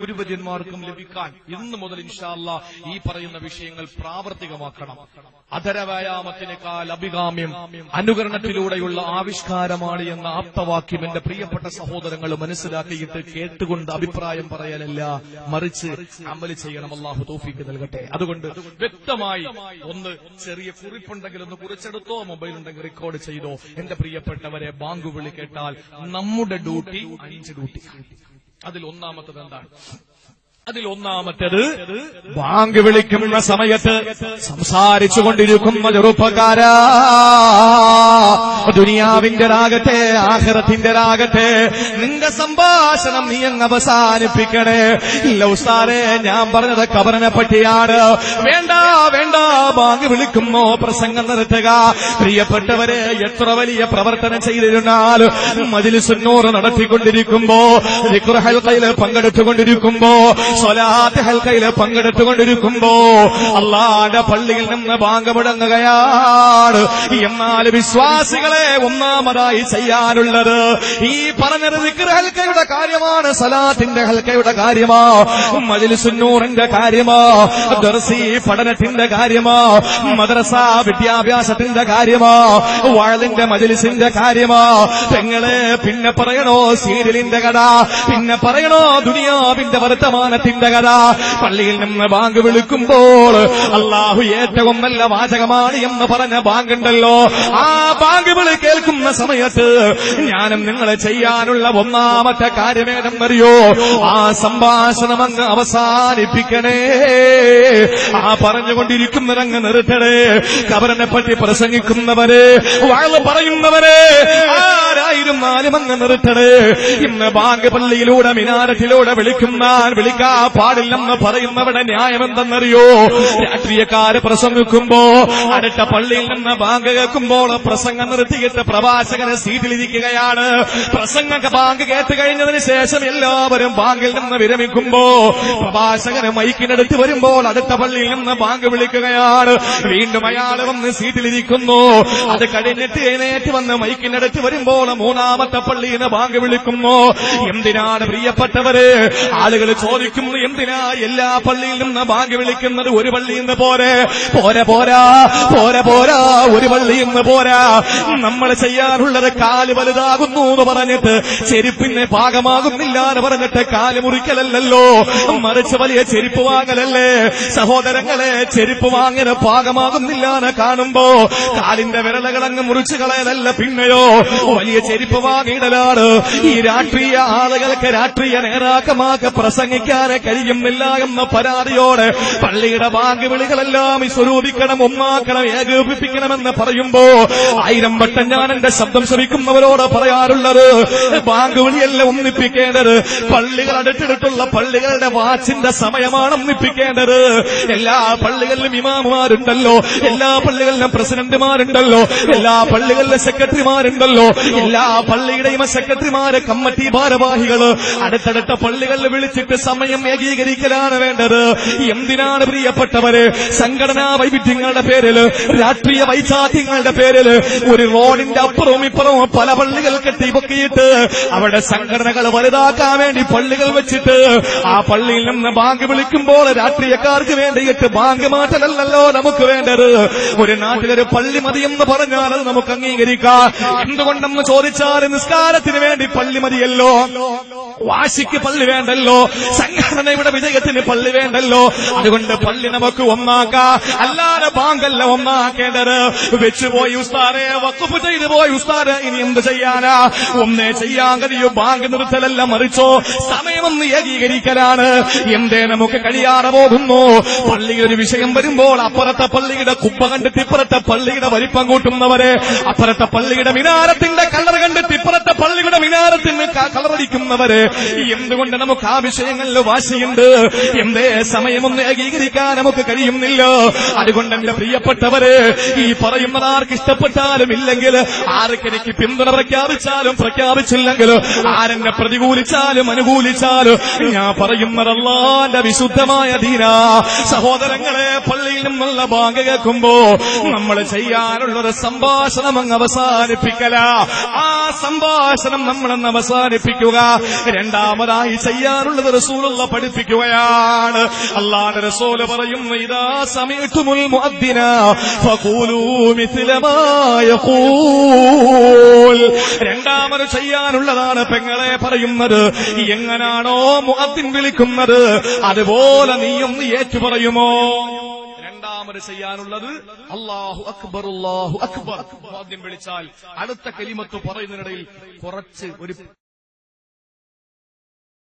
ഗുരുവര്യന്മാർക്കും ലഭിക്കാൻ ഇന്ന് മുതൽ ഇൻഷാല്ല ഈ പറയുന്ന വിഷയങ്ങൾ പ്രാവർത്തികമാക്കണം. അധരവ്യായാമത്തിനേക്കാൾ അഭികാമ്യം അനുകരണത്തിലൂടെയുള്ള ആവിഷ്കാരമാണ് എന്ന ആപ്തവാക്യം എന്റെ പ്രിയപ്പെട്ട സഹോദരങ്ങൾ മനസ്സിലാക്കിയിട്ട് കേട്ടുകൊണ്ട് അഭിപ്രായം പറയലല്ല മറിച്ച് അമൽ ചെയ്യണം. അള്ളാഹു തോഫിക്ക് നൽകട്ടെ. അതുകൊണ്ട് വ്യക്തമായി ഒന്ന് ചെറിയ കുറിപ്പുണ്ടെങ്കിൽ ഒന്ന് കുറിച്ചെടുത്തോ മൊബൈൽ ഉണ്ടെങ്കിൽ റെക്കോർഡ് ചെയ്തോ. എന്റെ പ്രിയപ്പെട്ടവരെ ബാങ്ക് വിളി കേട്ടാൽ നമ്മുടെ ഡ്യൂട്ടി അഞ്ച് ഡ്യൂട്ടി അതിൽ ഒന്നാമത്തത് എന്താണ്? അതിൽ ഒന്നാമത്തേത് ബാങ്ക് വിളിക്കുന്ന സമയത്ത് സംസാരിച്ചു കൊണ്ടിരിക്കുന്ന ചെറുപ്പക്കാരാ. ദുനിയാവിന്റെ രാഗത്തെ ആഹ്റത്തിന്റെ രാഗത്തെ നിന്റെ സംഭാഷണം നീ അങ്ങ് അവസാനിപ്പിക്കണേ. ഇല്ല ഉസ്താരെ ഞാൻ പറഞ്ഞത് കബറിനെ പറ്റിയാണ്. വേണ്ട വേണ്ട ബാങ്ക് വിളിക്കുമോ പ്രസംഗം നിർത്തുക പ്രിയപ്പെട്ടവരെ എത്ര വലിയ പ്രവർത്തനം ചെയ്തിരുന്നാൽ സുന്നൂറ് നടത്തിക്കൊണ്ടിരിക്കുമ്പോ പങ്കെടുത്തുകൊണ്ടിരിക്കുമ്പോ സ്വലാത്ത് ഹൽക്കയിൽ പങ്കെടുത്തുകൊണ്ടിരിക്കുമ്പോ അള്ളാന്റെ പള്ളിയിൽ നിന്ന് എന്നാൽ എന്നാൽ വിശ്വാസികളെ ഒന്നാമതായി ചെയ്യാനുള്ളത് ഈ പറഞ്ഞ ഹൽക്കയുടെ കാര്യമാണ് സലാത്തിന്റെ ഹൽക്കയുടെ കാര്യമാ മജിലിസുന്നൂറിന്റെ കാര്യമാ ദർസി പഠനത്തിന്റെ കാര്യമാ മദ്രസ വിദ്യാഭ്യാസത്തിന്റെ കാര്യമാ വാഴലിന്റെ മജിലിസിന്റെ കാര്യമാ. തെങ്ങളെ പിന്നെ പറയണോ സീരിയലിന്റെ കഥ? പിന്നെ പറയണോ ദുനിയാവിന്റെ വർത്തമാനത്തിന്റെ കഥ. പള്ളിയിൽ നിന്ന് ബാങ്ക് വിളിക്കുമ്പോൾ അള്ളാഹു ഏറ്റവും നല്ല വാചകമാണ് എന്ന് പറഞ്ഞ ബാങ്കുണ്ടല്ലോ. ആ ബാങ്ക് വിളി കേൾക്കുന്ന സമയത്ത് ഞാനും നിങ്ങൾ ചെയ്യാനുള്ള ഒന്നാമത്തെ കാര്യമേതെന്നറിയോ ആ സംഭാഷണം അങ്ങ് അവസാനിപ്പിക്കണേ. ആ പറഞ്ഞുകൊണ്ടിരിക്കുന്നവരങ്ങ് നിർത്തണേ. കബറിനെ പറ്റി പ്രസംഗിക്കുന്നവരെ വാഴ പറയുന്നവരെ ആരായിരുന്നാലും അങ്ങ് നിർത്തണേ. ഇന്ന് ബാങ്ക് പള്ളിയിലൂടെ മിനാരത്തിലൂടെ വിളിക്കുന്ന വിളിക്കാ പാടില്ലെന്ന് പറയുന്നവിടെ ന്യായം എന്തെന്നറിയോ രാഷ്ട്രീയക്കാര് പ്രസംഗിക്കുമ്പോ അടുത്ത പള്ളിയിൽ നിന്ന് ബാങ്ക് കേൾക്കുമ്പോൾ പ്രസംഗം നിർത്തിയിട്ട് പ്രവാചകന് സീറ്റിലിരിക്കുകയാണ്. പ്രസംഗ ബാങ്ക് കേട്ട് കഴിഞ്ഞതിന് ശേഷം എല്ലാവരും ബാങ്കിൽ നിന്ന് വിരമിക്കുമ്പോ പ്രവാചകന് മൈക്കിനടുത്ത് വരുമ്പോൾ അടുത്ത പള്ളിയിൽ നിന്ന് ബാങ്ക് വിളിക്കുകയാണ്. വീണ്ടും അയാൾ വന്ന് സീറ്റിലിരിക്കുന്നു. അത് കഴിഞ്ഞിട്ട് എഴുന്നേറ്റ് വന്ന് മൈക്കിനടുത്ത് വരുമ്പോൾ മൂന്നാമത്തെ പള്ളിയിൽ നിന്ന് ബാങ്ക് വിളിക്കുന്നു. എന്തിനാണ് പ്രിയപ്പെട്ടവര്? ആളുകൾ ചോദിക്കുന്നു എന്തിനാ എല്ലാ പള്ളിയിൽ നിന്ന് ഭാഗ്യ വിളിക്കുന്നത്? ഒരു പള്ളിയിൽ നിന്ന് പോരെ. പോരെ പോരാ. പോരെ പോരാ. ഒരു പള്ളിയിൽ നിന്ന് പോരാ. നമ്മൾ ചെയ്യാറുള്ളത് കാൽ വലുതാകുന്നു എന്ന് പറഞ്ഞിട്ട് ചെരുപ്പിന് ഭാഗമാകുന്നില്ല എന്ന് പറഞ്ഞിട്ട് കാൽ മുറിക്കലല്ലോ മറിച്ച് വലിയ ചെരുപ്പ് വാങ്ങലല്ലേ? സഹോദരങ്ങളെ ചെരുപ്പ് വാങ്ങിന് പാകമാകുന്നില്ല എന്ന് കാണുമ്പോ കാലിന്റെ വിരലകളങ്ങ് മുറിച്ചു കളയലല്ല പിന്നെയോ? വലിയ ചെരുപ്പ് വാങ്ങിയിടലാണ് ഈ രാഷ്ട്രീയ ആളുകൾക്ക് രാഷ്ട്രീയ നേതാക്കമാക്ക പ്രസംഗിക്കാൻ കഴിയുന്നില്ല എന്ന പരാതിയോടെ പള്ളിയുടെ ബാങ്ക് വിളികളെല്ലാം സ്വരൂപിക്കണം ഒന്നാക്കണം ഏകോപിപ്പിക്കണമെന്ന് പറയുമ്പോ ആയിരം വട്ടം ഞാൻ എന്റെ ശബ്ദം ശ്രമിക്കുന്നവരോട് പറയാറുള്ളത്. ബാങ്ക് വിളിയല്ല ഒന്നിപ്പിക്കേണ്ടത്. പള്ളികൾ അടുത്തിട്ടുള്ള പള്ളികളുടെ വാച്ചിന്റെ സമയമാണ് ഒന്നിപ്പിക്കേണ്ടത്. എല്ലാ പള്ളികളിലും ഇമാമുമാരുണ്ടല്ലോ. എല്ലാ പള്ളികളിലും പ്രസിഡന്റുമാരുണ്ടല്ലോ. എല്ലാ പള്ളികളിലും സെക്രട്ടറിമാരുണ്ടല്ലോ. എല്ലാ പള്ളിയുടെയും സെക്രട്ടറിമാര് കമ്മിറ്റി ഭാരവാഹികൾ അടുത്തടുത്ത പള്ളികളിൽ വിളിച്ചിട്ട് സമയം ഏകീകരിക്കലാണ് വേണ്ടത്. എന്തിനാണ് പ്രിയപ്പെട്ടവര്? സംഘടനാ വൈവിധ്യങ്ങളുടെ പേരിൽ രാഷ്ട്രീയ വൈചാത്യങ്ങളുടെ പേരിൽ ഒരു റോഡിന്റെ അപ്പുറവും ഇപ്പുറവും പല പള്ളികൾ കെട്ടിപൊക്കിയിട്ട് അവിടെ സംഘടനകൾ വലുതാക്കാൻ വേണ്ടി പള്ളികൾ വെച്ചിട്ട് ആ പള്ളിയിൽ നിന്ന് ബാങ്ക് വിളിക്കുമ്പോൾ രാഷ്ട്രീയക്കാർക്ക് വേണ്ടിയിട്ട് ബാങ്ക് മാറ്റലല്ലോ നമുക്ക് വേണ്ടത്. ഒരു നാട്ടിലൊരു പള്ളി മതിയെന്ന് പറഞ്ഞാൽ അത് നമുക്ക് അംഗീകരിക്കാം. എന്തുകൊണ്ടെന്ന് ചോദിച്ചാൽ നിസ്കാരത്തിന് വേണ്ടി പള്ളി മതിയല്ലോ. വാശിക്ക് പള്ളി വേണ്ടല്ലോ. സംഘടനയുടെ വിജയത്തിന് പള്ളി വേണ്ടല്ലോ. അതുകൊണ്ട് പള്ളി നമുക്ക് ഒന്നാക്കാം. അല്ലാതെ ബാങ്കല്ല ഒന്നാക്കേണ്ടത്. വെച്ചുപോയി ഉസ്താരെ വക്കുപ്പ് ചെയ്തു പോയി ഉസ്താരെ ഇനി എന്ത് ചെയ്യാനാ? ഒന്നേ ചെയ്യാൻ കഴിയൂ. ബാങ്ക് നിർത്തലല്ല മറിച്ചോ. സമയമൊന്ന് ഏകീകരിക്കലാണ്. എന്തേ നമുക്ക് കഴിയാതെ പോകുന്നു? പള്ളിയിൽ ഒരു വിഷയം വരുമ്പോൾ അപ്പുറത്തെ പള്ളിയുടെ കുപ്പ കണ്ടിട്ട് ഇപ്പുറത്തെ പള്ളിയുടെ വലിപ്പം കൂട്ടുന്നവരെ അപ്പുറത്തെ പള്ളിയുടെ മിനാരത്തിന്റെ കളർ കണ്ടിട്ട് പള്ളിയുടെ മിനാരത്തിന് കളറടിക്കുന്നവര് എന്തുകൊണ്ട് നമുക്ക് ആ വിഷയങ്ങളിൽ വാശിയുണ്ട്? എന്തേ സമയമൊന്ന് ഏകീകരിക്കാൻ നമുക്ക് കഴിയുന്നില്ല. അതുകൊണ്ട് എന്റെ പ്രിയപ്പെട്ടവര് ഈ പറയുന്നത് ആർക്ക് ഇഷ്ടപ്പെട്ടാലും ഇല്ലെങ്കിൽ ആർക്കെനിക്ക് പിന്തുണ പ്രഖ്യാപിച്ചാലും പ്രഖ്യാപിച്ചില്ലെങ്കിൽ ആരെന്നെ പ്രതികൂലിച്ചാലും അനുകൂലിച്ചാലും ഞാൻ പറയുന്നതല്ലാന്റെ വിശുദ്ധമായ ദീന. സഹോദരങ്ങളെ പള്ളിയിൽ നിന്നുള്ള ബാങ്ക് കേൾക്കുമ്പോ നമ്മൾ ചെയ്യാനുള്ളൊരു സംഭാഷണം അങ്ങ് അവസാനിപ്പിക്കല. ആ സംഭാഷണം പ്രഭാഷണം നമ്മളെന്ന് അവസാനിപ്പിക്കുക. രണ്ടാമതായി ചെയ്യാറുള്ളത് റസൂലുള്ള പഠിപ്പിക്കുകയാണ്. അല്ലാതെ റസൂൽ പറയുന്നു ഇതാ സമയത്തുമുൽ മുഅദ്ദിന ഫഖൂലൂ മിസ്ലമാ യഖൂൽ. രണ്ടാമത് ചെയ്യാനുള്ളതാണ് പെങ്ങളെ പറയുന്നത് എങ്ങനാണോ മുഅദ്ദിൻ വിളിക്കുന്നത് അതുപോലെ നീയും നീ ഏറ്റു പറയുമോ? രണ്ടാമത് ചെയ്യാനുള്ളത് അള്ളാഹു അക്ബർ. അള്ളാഹു അക്ബർ. ആദ്യം വിളിച്ചാൽ അടുത്ത കലിമത്ത് പറയുന്നതിനിടയിൽ കുറച്ച് ഒരു